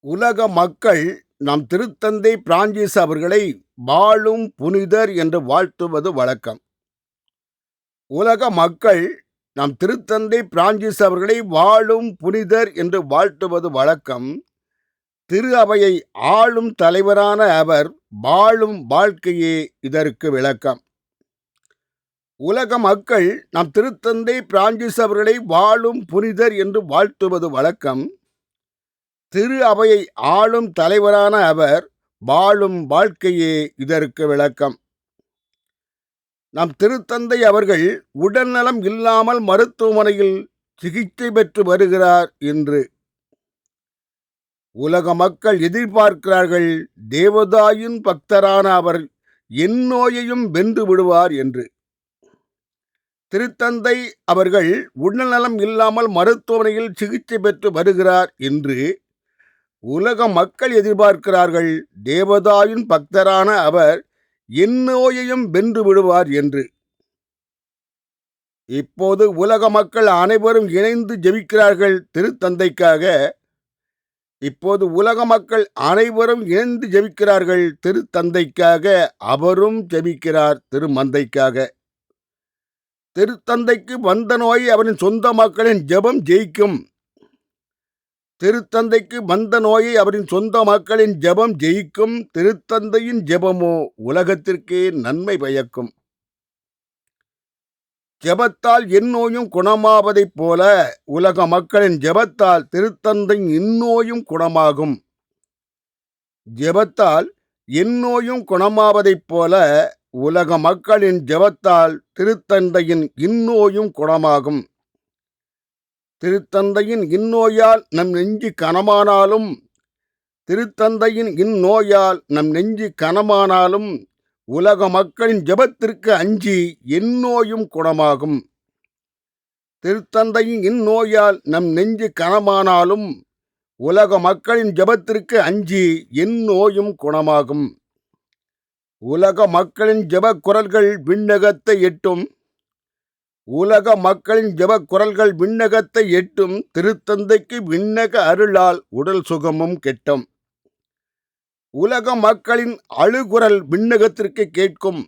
உலக மக்கள் நம் திருத்தந்தை பிரான்சிஸ் அவர்களை வாழும் புனிதர் என்று வாழ்த்துவது வழக்கம். உலக மக்கள் நம் திருத்தந்தை பிரான்சிஸ் அவர்களை வாழும் புனிதர் என்று வாழ்த்துவது வழக்கம். திரு அவையை ஆளும் தலைவரான அவர் வாழும் வாழ்க்கையே இதற்கு விளக்கம். உலக மக்கள் நம் திருத்தந்தை பிரான்சிஸ் அவர்களை வாழும் புனிதர் என்று வாழ்த்துவது வழக்கம். திரு அவையை ஆளும் தலைவரான அவர் வாழும் வாழ்க்கையே இதற்கு விளக்கம். நம் திருத்தந்தை அவர்கள் உடல்நலம் இல்லாமல் மருத்துவமனையில் சிகிச்சை பெற்று வருகிறார் என்று உலக மக்கள் எதிர்பார்க்கிறார்கள் தேவதாயின் பக்தரான அவர் என் நோயையும் வென்று விடுவார் என்று. திருத்தந்தை அவர்கள் உடல்நலம் இல்லாமல் மருத்துவமனையில் சிகிச்சை பெற்று வருகிறார் என்று உலக மக்கள் எதிர்பார்க்கிறார்கள். தேவதாயின் பக்தரான அவர் இந்நோயையும் வென்று விடுவார் என்று. இப்போது உலக மக்கள் அனைவரும் இணைந்து ஜெபிக்கிறார்கள் திருத்தந்தைக்காக. இப்போது உலக மக்கள் அனைவரும் இணைந்து ஜெபிக்கிறார்கள் திருத்தந்தைக்காக. அவரும் ஜெபிக்கிறார் திருமந்தைக்காக. திருத்தந்தைக்கு வந்த நோய் அவரின் சொந்த மக்களின் ஜெபம் ஜெயிக்கும். திருத்தந்தைக்கு வந்த நோயை அவரின் சொந்த மக்களின் ஜெபம் ஜெயிக்கும் திருத்தந்தையின் ஜெபமோ உலகத்திற்கே நன்மை பயக்கும். ஜெபத்தால் என் நோயும் குணமாவதைப் போல உலக மக்களின் ஜெபத்தால் திருத்தந்தையின் இந்நோயும் குணமாகும். ஜெபத்தால் என் நோயும் குணமாவதைப் போல உலக மக்களின் ஜெபத்தால் திருத்தந்தையின் இந்நோயும் குணமாகும். திருத்தந்தையின் இந்நோயால் நம் நெஞ்சு கனமானாலும் திருத்தந்தையின் இந்நோயால் நம் நெஞ்சு கனமானாலும் உலக மக்களின் ஜெபத்திற்கு அஞ்சி எந்நோயும் குணமாகும். திருத்தந்தையின் இந்நோயால் நம் நெஞ்சு கனமானாலும் உலக மக்களின் ஜெபத்திற்கு அஞ்சி என் நோயும் குணமாகும். உலக மக்களின் ஜெப குரல்கள் விண்ணகத்தை எட்டும் உலக மக்களின் ஜப குரல்கள் விண்ணகத்தை எட்டும் திருத்தந்தைக்கு விண்ணக அருளால் உடல் சுகமும் கெட்டும். உலக மக்களின் அழுகுரல் விண்ணகத்திற்கு கேட்கும்.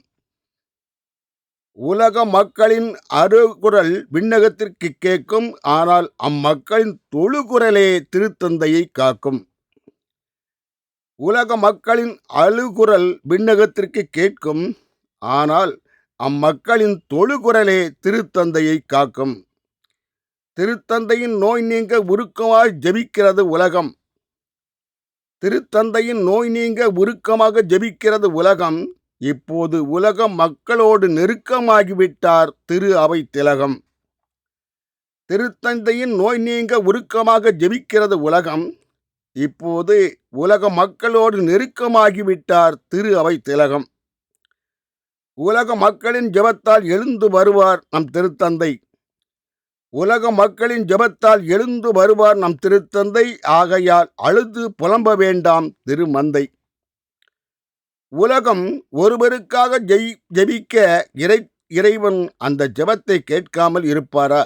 உலக மக்களின் அருகுரல் விண்ணகத்திற்கு கேட்கும். ஆனால் அம்மக்களின் தொழுகுரலே திருத்தந்தையை காக்கும். உலக மக்களின் அழுகுரல் விண்ணகத்திற்கு கேட்கும். ஆனால் அம்மக்களின் தொழுகுரலே திருத்தந்தையை காக்கும். திருத்தந்தையின் நோய் நீங்க உருக்கமாய் ஜெபிக்கிறது உலகம். திருத்தந்தையின் நோய் நீங்க உருக்கமாக ஜெபிக்கிறது உலகம். இப்போது உலக மக்களோடு நெருக்கமாகிவிட்டார் திரு அவை திலகம். திருத்தந்தையின் நோய் நீங்க உருக்கமாக ஜெபிக்கிறது உலகம். இப்போது உலக மக்களோடு நெருக்கமாகிவிட்டார் திரு அவை திலகம். உலக மக்களின் ஜெபத்தால் எழுந்து வருவார் நம் திருத்தந்தை. உலக மக்களின் ஜெபத்தால் எழுந்து வருவார் நம் திருத்தந்தை. ஆகையால் அழுது புலம்ப வேண்டாம் திருமந்தை. உலகம் ஒருவருக்காக ஜெய் ஜெபிக்க இறை இறைவன் அந்த ஜெபத்தை கேட்காமல் இருப்பாரா?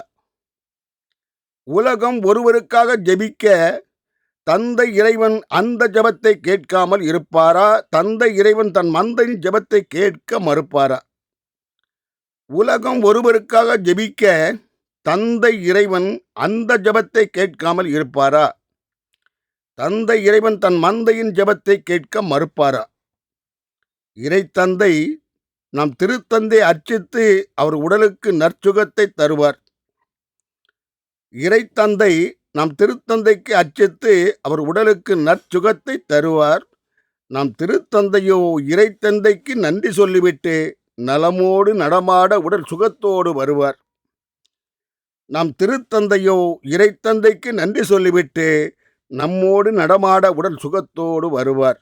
உலகம் ஒருவருக்காக ஜெபிக்க தந்தை இறைவன் அந்த ஜெபத்தை கேட்காமல் இருப்பாரா? தந்தை இறைவன் தன் மந்தையின் ஜெபத்தை கேட்க மறுப்பாரா? உலகம் ஒருவருக்காக ஜெபிக்க தந்தை இறைவன் அந்த ஜெபத்தை கேட்காமல் இருப்பாரா? தந்தை இறைவன் தன் மந்தையின் ஜபத்தை கேட்க மறுப்பாரா? இறைத்தந்தை நம் திருத்தந்தை அர்ச்சித்து அவர் உடலுக்கு நற்சுகத்தை தருவார். இறைத்தந்தை நம் திருத்தந்தைக்கு அர்ச்சித்து அவர் உடலுக்கு நற்சுகத்தை தருவார். நம் திருத்தந்தையோ இறைத்தந்தைக்கு நன்றி சொல்லிவிட்டு நலமோடு நடமாட உடல் சுகத்தோடு வருவார். நம் திருத்தந்தையோ இறைத்தந்தைக்கு நன்றி சொல்லிவிட்டு நம்மோடு நடமாட உடல் சுகத்தோடு வருவார்.